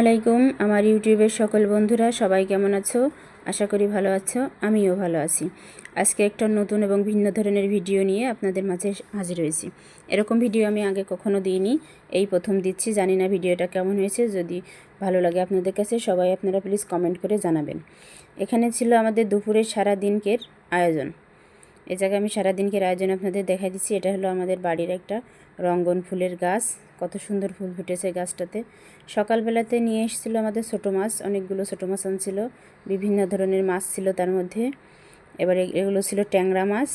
আলাইকুম। আমার ইউটিউবের সকল বন্ধুরা, সবাই কেমন আছো? আশা করি ভালো আছো, আমিও ভালো আছি। আজকে একটা নতুন এবং ভিন্ন ধরনের ভিডিও নিয়ে আপনাদের মাঝে হাজির হয়েছি। এরকম ভিডিও আমি আগে কখনো দিইনি, এই প্রথম দিচ্ছি। জানি না ভিডিওটা কেমন হয়েছে, যদি ভালো লাগে আপনাদের কাছে, সবাই আপনারা প্লিজ কমেন্ট করে জানাবেন। এখানে ছিল আমাদের দুপুরের সারা দিনকের আয়োজন। এ জায়গায় আমি সারাদিনকের আয়োজন আপনাদের দেখাই দিচ্ছি। এটা হলো আমাদের বাড়ির একটা রঙ্গন ফুলের গাছ, কত সুন্দর ফুল ফুটেছে গাছটাতে। সকালবেলাতে নিয়ে এসেছিল আমাদের ছোটো মাছ, অনেকগুলো ছোটো মাছ আনছিল, বিভিন্ন ধরনের মাছ ছিল তার মধ্যে। এবারে এগুলো ছিল ট্যাংরা মাছ।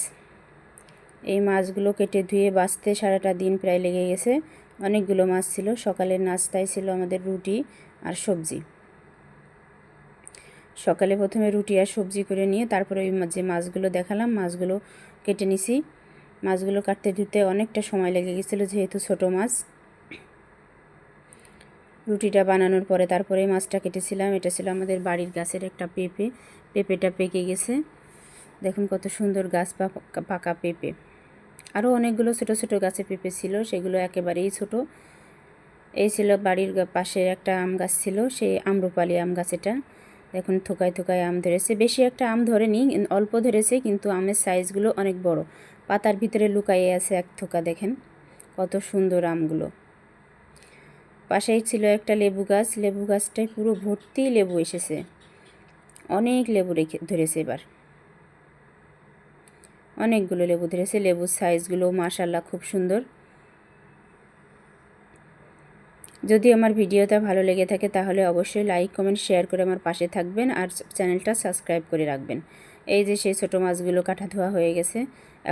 এই মাছগুলো কেটে ধুয়ে বাঁচতে সারাটা দিন প্রায় লেগে গেছে। অনেকগুলো মাছ ছিল, সকালের নাস্তায় ছিল আমাদের রুটি আর সবজি। সকালে প্রথমে রুটি আর সবজি করে নিয়ে তারপরে ওই যে মাছগুলো দেখালাম, মাছগুলো কেটে নিছি। মাছগুলো কাটতে ধুতে অনেকটা সময় লেগে গেছিল যেহেতু ছোট মাছ। রুটিটা বানানোর পরে তারপরে মাছটা কেটেছিলাম। এটা ছিল আমাদের বাড়ির গাছের একটা পেঁপে। পেঁপেটা পেকে গেছে। দেখুন কত সুন্দর গাছ পাকা পেঁপে। আরও অনেকগুলো ছোট ছোট গাছে পেঁপে ছিল, সেগুলো একেবারেই ছোট। এই ছিল বাড়ির পাশে একটা আম গাছ ছিল, সেই আম্রপালি আম গাছ এটা। দেখুন থোকায় থোকায় আম ধরেছে। বেশি একটা আম ধরেনি, অল্প ধরেছে, কিন্তু আমের সাইজগুলো অনেক বড়। পাতার ভিতরে লুকাইয়ে আছে এক থোকা, দেখেন কত সুন্দর আমগুলো। পাশেই ছিল একটা লেবু গাছ। লেবু গাছটায় পুরো ভর্তি লেবু এসেছে। অনেক লেবু রেখে ধরেছে এবার। অনেকগুলো লেবু ধরেছে। লেবুর সাইজগুলো মাশাল্লাহ খুব সুন্দর। যদি আমার ভিডিওটা ভালো লেগে থাকে তাহলে অবশ্যই লাইক, কমেন্ট, শেয়ার করে আমার পাশে থাকবেন আর চ্যানেলটা সাবস্ক্রাইব করে রাখবেন। এই যে সেই ছোটো মাছগুলো কাটা ধোয়া হয়ে গেছে,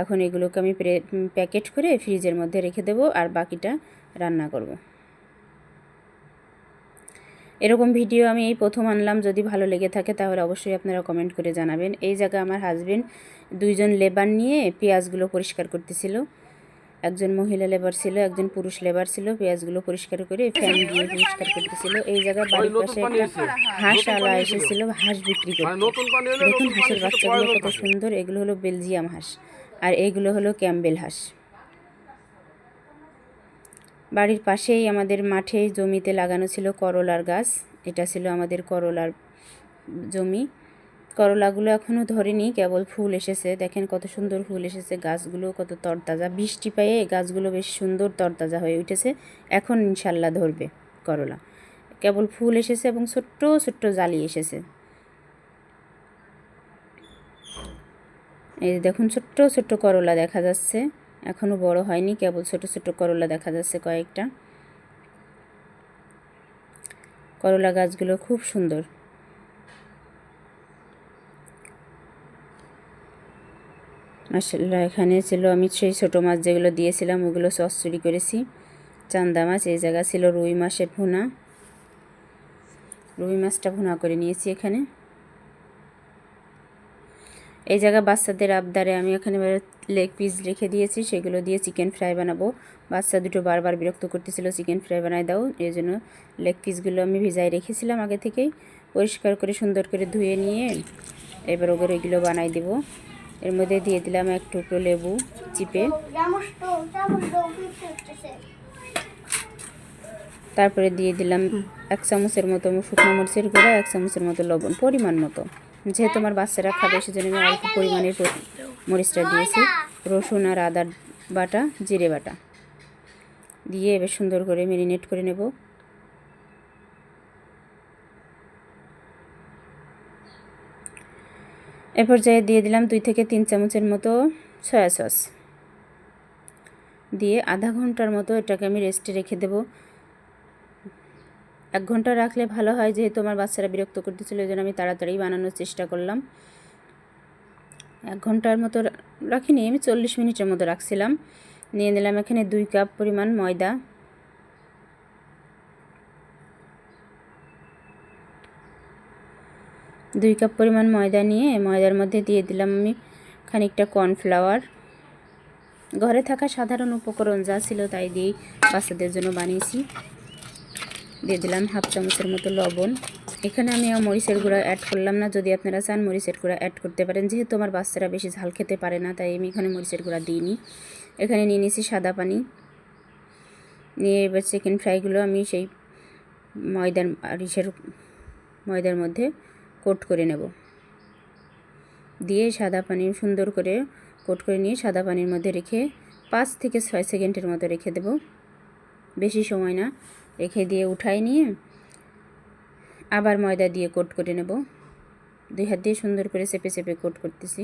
এখন এগুলোকে আমি প্যাকেট করে ফ্রিজের মধ্যে রেখে দেবো আর বাকিটা রান্না করব। এরকম ভিডিও আমি এই প্রথম আনলাম, যদি ভালো লেগে থাকে তাহলে অবশ্যই আপনারা কমেন্ট করে জানাবেন। এই জায়গায় আমার হাজবেন্ড দুইজন লেবার নিয়ে পেঁয়াজগুলো পরিষ্কার করতেছিল। একজন মহিলা লেবার ছিল একজন পুরুষ লেবার ছিল পেঁয়াজগুলো পরিষ্কার করে ফ্যান দিয়ে পরিষ্কার করতেছিল। এই জায়গায় বাড়ির পাশে একটা হাঁস আলা এসেছিল হাঁস বিক্রি করতে। দেখুন হাঁসের বাচ্চাগুলো কত সুন্দর এগুলো হলো বেলজিয়াম হাঁস। আর এইগুলো হলো ক্যাম্বেল হাঁস। বাড়ির পাশেই আমাদের মাঠে জমিতে লাগানো ছিল করলার গাছ। এটা ছিল আমাদের করলার জমি। করলাগুলো এখনও ধরেনি, কেবল ফুল এসেছে। দেখেন কত সুন্দর ফুল এসেছে, গাছগুলো কত তরতাজা। বৃষ্টি পেয়ে গাছগুলো বেশ সুন্দর তরতাজা হয়ে উঠেছে। এখন ইনশাল্লাহ ধরবে করলা। কেবল ফুল এসেছে এবং ছোট্ট ছোট্ট জালি এসেছে। এই দেখুন, ছোট্ট ছোট্ট করলা দেখা যাচ্ছে। এখনও বড় হয়নি, কেবল ছোট ছোট করলা দেখা যাচ্ছে কয়েকটা। করলা গাছগুলো খুব সুন্দর। মাসাল্লাহ এখানে ছিল আমি সেই ছোটো মাছ যেগুলো দিয়েছিলাম, ওগুলো চচ্চড়ি করেছি। চান্দা মাছ, এই জায়গা ছিল রুই মাছের ভুনা। রুই মাছটা ভুনা করে নিয়েছি এখানে। এই জায়গা বাচ্চাদের আবদারে আমি এখানে লেগ পিস রেখে দিয়েছি, সেগুলো দিয়ে চিকেন ফ্রাই বানাবো। বাচ্চা দুটো বারবার বিরক্ত করতেছিল চিকেন ফ্রাই বানাই দাও। এই জন্য লেগ পিসগুলো আমি ভিজাই রেখেছিলাম আগে থেকেই। পরিষ্কার করে, সুন্দর করে ধুয়ে নিয়ে এবার ওগুলো বানাই দেবো। এর মধ্যে দিয়ে দিলাম এক টুকরো লেবু চিপে। তারপরে দিয়ে দিলাম এক চামচের মতো শুকনো মরিচের গুঁড়া এক চামচের মতো লবণ পরিমাণ মতো। যেহেতু আমার বাচ্চারা খাবে সেজন্য আমি অল্প পরিমাণের মরিচটা দিয়েছি। রসুন আর আদার বাটা জিরে বাটা। দিয়ে এবার সুন্দর করে ম্যারিনেট করে নেব। এ পর্যায়ে দিয়ে দিলাম দুই থেকে তিন চামচের মতো সয়া সস। দিয়ে আধা ঘণ্টার মতো এটাকে আমি রেস্টে রেখে দেব। এক ঘণ্টা রাখলে ভালো হয় যেহেতু আমার বাচ্চারা বিরক্ত করতেছিল, ওই জন্য আমি তাড়াতাড়ি বানানোর চেষ্টা করলাম। এক ঘণ্টার মতো রাখিনি, আমি চল্লিশ মিনিটের মতো রাখছিলাম। নিয়ে নিলাম এখানে দুই কাপ পরিমাণ ময়দা। দুই কাপ পরিমাণ ময়দা নিয়ে ময়দার মধ্যে দিয়ে দিলাম আমি খানিকটা কর্নফ্লাওয়ার। ঘরে থাকা সাধারণ উপকরণ যা ছিল তাই দিয়েই বাচ্চাদের জন্য বানিয়েছি। দিয়ে দিলাম হাফ চামচের মতো লবণ। এখানে আমি মরিচের গুঁড়া অ্যাড করলাম না। যদি আপনারা চান মরিচের গুঁড়া অ্যাড করতে পারেন। যেহেতু আমার বাচ্চারা বেশি ঝাল খেতে পারে না, তাই আমি এখানে মরিচের গুঁড়া দিইনি। এখানে নিয়ে নিয়েছি সাদা পানি। নিয়ে এবার চিকেন ফ্রাইগুলো আমি সেই ময়দার ইসের ময়দার মধ্যে কোট করে নেব। দিয়ে সাদা পানি সুন্দর করে কোট করে নিয়ে সাদা পানির মধ্যে রেখে পাঁচ থেকে ছয় সেকেন্ডের মতো রেখে দেব। বেশি সময় না, রেখে দিয়ে উঠাই নিয়ে আবার ময়দা দিয়ে কোট করে নেব। দুই হাত দিয়ে সুন্দর করে চেপে চেপে কোট করতেছি।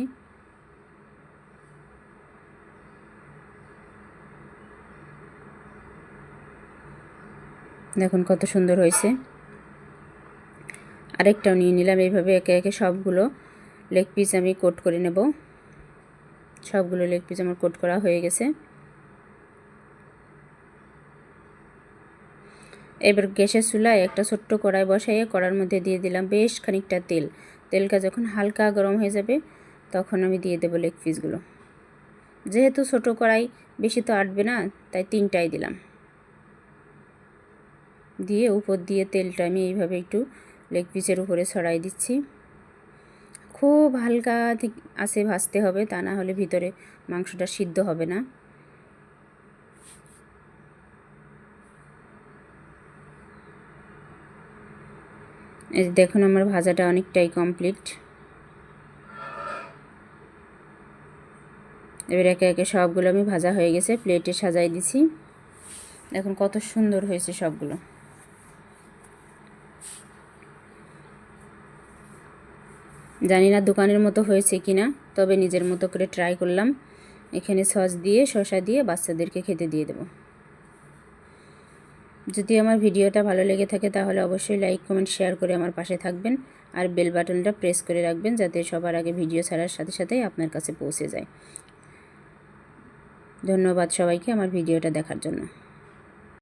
দেখুন কত সুন্দর হয়েছে। আরেকটাও নিয়ে নিলাম। এইভাবে একে একে সবগুলো লেগ পিস আমি কোট করে নেব। সবগুলো লেগ পিস আমার কোট করা হয়ে গেছে। এবার গ্যাসের চুলায় একটা ছোট্ট কড়াই বসাইয়ে কড়ার মধ্যে দিয়ে দিলাম বেশ খানিকটা তেল। তেলটা যখন হালকা গরম হয়ে যাবে, তখন আমি দিয়ে দেবো লেগ পিসগুলো যেহেতু ছোটো কড়াই, বেশি তো আটবে না, তাই তিনটাই দিলাম। দিয়ে উপর দিয়ে তেলটা আমি এইভাবে একটু লেগ পিসের উপরে ছড়াই দিচ্ছি। খুব হালকা আছে ভাজতে হবে, তা না হলে ভিতরে মাংসটা সিদ্ধ হবে না। এই দেখুন আমার ভাজাটা অনেকটাই কমপ্লিট এবার একে একে সবগুলো আমি ভাজা হয়ে গেছে প্লেটে সাজাই দিছি। দেখুন কত সুন্দর হয়েছে সবগুলো। জানি না দোকানের মতো হয়েছে কি না, তবে নিজের মতো করে ট্রাই করলাম। এখানে সস দিয়ে, শসা দিয়ে বাচ্চাদেরকে খেতে দিয়ে দেব। যদি আমার ভিডিওটা ভালো লেগে থাকে তাহলে অবশ্যই লাইক কমেন্ট শেয়ার করে আমার পাশে থাকবেন। আর বেল বাটনটা প্রেস করে রাখবেন যাতে সবার আগে ভিডিও ছাড়ার সাথে সাথেই আপনার কাছে পৌঁছে যায়। ধন্যবাদ সবাইকে আমার ভিডিওটা দেখার জন্য।